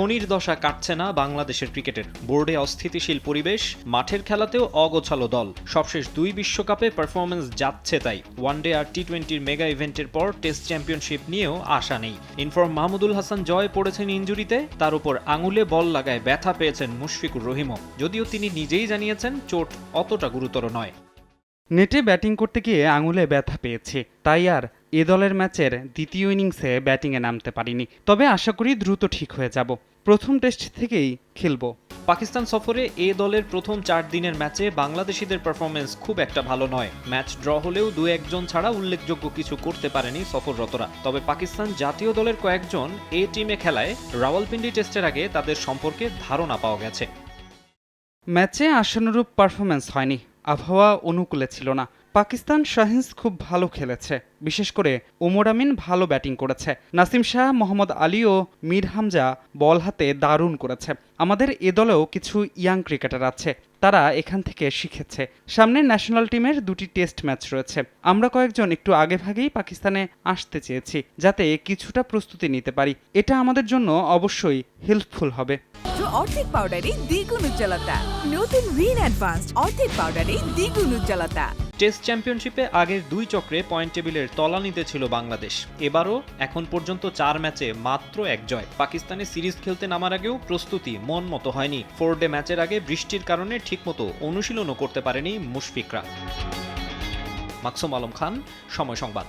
শনির দশা কাটছে না বাংলাদেশের ক্রিকেটের। বোর্ডে অস্থিতিশীল পরিবেশ, মাঠের খেলাতেও অগোছালো দল। সবশেষ দুই বিশ্বকাপে পারফরমেন্স যাচ্ছে তাই। ওয়ানডে আর টি টোয়েন্টির মেগা ইভেন্টের পর টেস্ট চ্যাম্পিয়নশিপ নিয়েও আশা নেই। ইনফর্ম মাহমুদুল হাসান জয় পড়েছেন ইঞ্জুরিতে তার উপর আঙুলে বল লাগায় ব্যথা পেয়েছেন মুশফিকুর রহিমও। যদিও তিনি নিজেই জানিয়েছেন, চোট অতটা গুরুতর নয়। নেটে ব্যাটিং করতে গিয়ে আঙুলে ব্যথা পেয়েছে, তাই আর এ দলের ম্যাচের দ্বিতীয় ইনিংসে ব্যাটিংয়ে নামতে পারিনি। তবে আশা করি দ্রুত ঠিক হয়ে যাব। প্রথম টেস্ট থেকেই খেলব। পাকিস্তান সফরে এ দলের প্রথম চার দিনের ম্যাচে বাংলাদেশিদের পারফরমেন্স খুব একটা ভালো নয়। ম্যাচ ড্র হলেও দু একজন ছাড়া উল্লেখযোগ্য কিছু করতে পারেনি সফররতরা। তবে পাকিস্তান জাতীয় দলের কয়েকজন এ টিমে খেলায় রাওয়ালপিন্ডি টেস্টের আগে তাদের সম্পর্কে ধারণা পাওয়া গেছে। ম্যাচে আশানুরূপ পারফরমেন্স হয়নি। আবহাওয়া অনুকূলে ছিল না। পাকিস্তান শাহিন্স খুব ভালো খেলেছে, বিশেষ করে ওমর আমিন ভালো ব্যাটিং করেছে। নাসিম শাহ, মোহাম্মদ আলী ও মীর হামজা বল হাতে দারুণ করেছে। আমাদের এ দলেও কিছু ইয়াং ক্রিকেটার আছে, তারা এখান থেকে শিখেছে। সামনে ন্যাশনাল টিমের দুটি টেস্ট ম্যাচ রয়েছে। আমরা কয়েকজন একটু আগে ভাগেই পাকিস্তানে আসতে চেয়েছি, যাতে কিছুটা প্রস্তুতি নিতে পারি। এটা আমাদের জন্য অবশ্যই হেল্পফুল হবে। অর্ধেক পাউডারে দ্বিগুণ উজ্জ্বলতা। নতুন রিন অ্যাডভান্সড অর্ধেক পাউডারে দ্বিগুণ উজ্জ্বলতা। টেস্ট চ্যাম্পিয়নশিপে আগের দুই চক্রে পয়েন্ট টেবিলের তলানিতে ছিল বাংলাদেশ। এবারও এখন পর্যন্ত চার ম্যাচে মাত্র এক জয়। পাকিস্তানে সিরিজ খেলতে নামার আগেও প্রস্তুতি মন মতো হয়নি। ফোর ডে ম্যাচের আগে বৃষ্টির কারণে ঠিকমতো অনুশীলনও করতে পারেনি মুশফিকরা। মাকসুম আলম খান, সময় সংবাদ।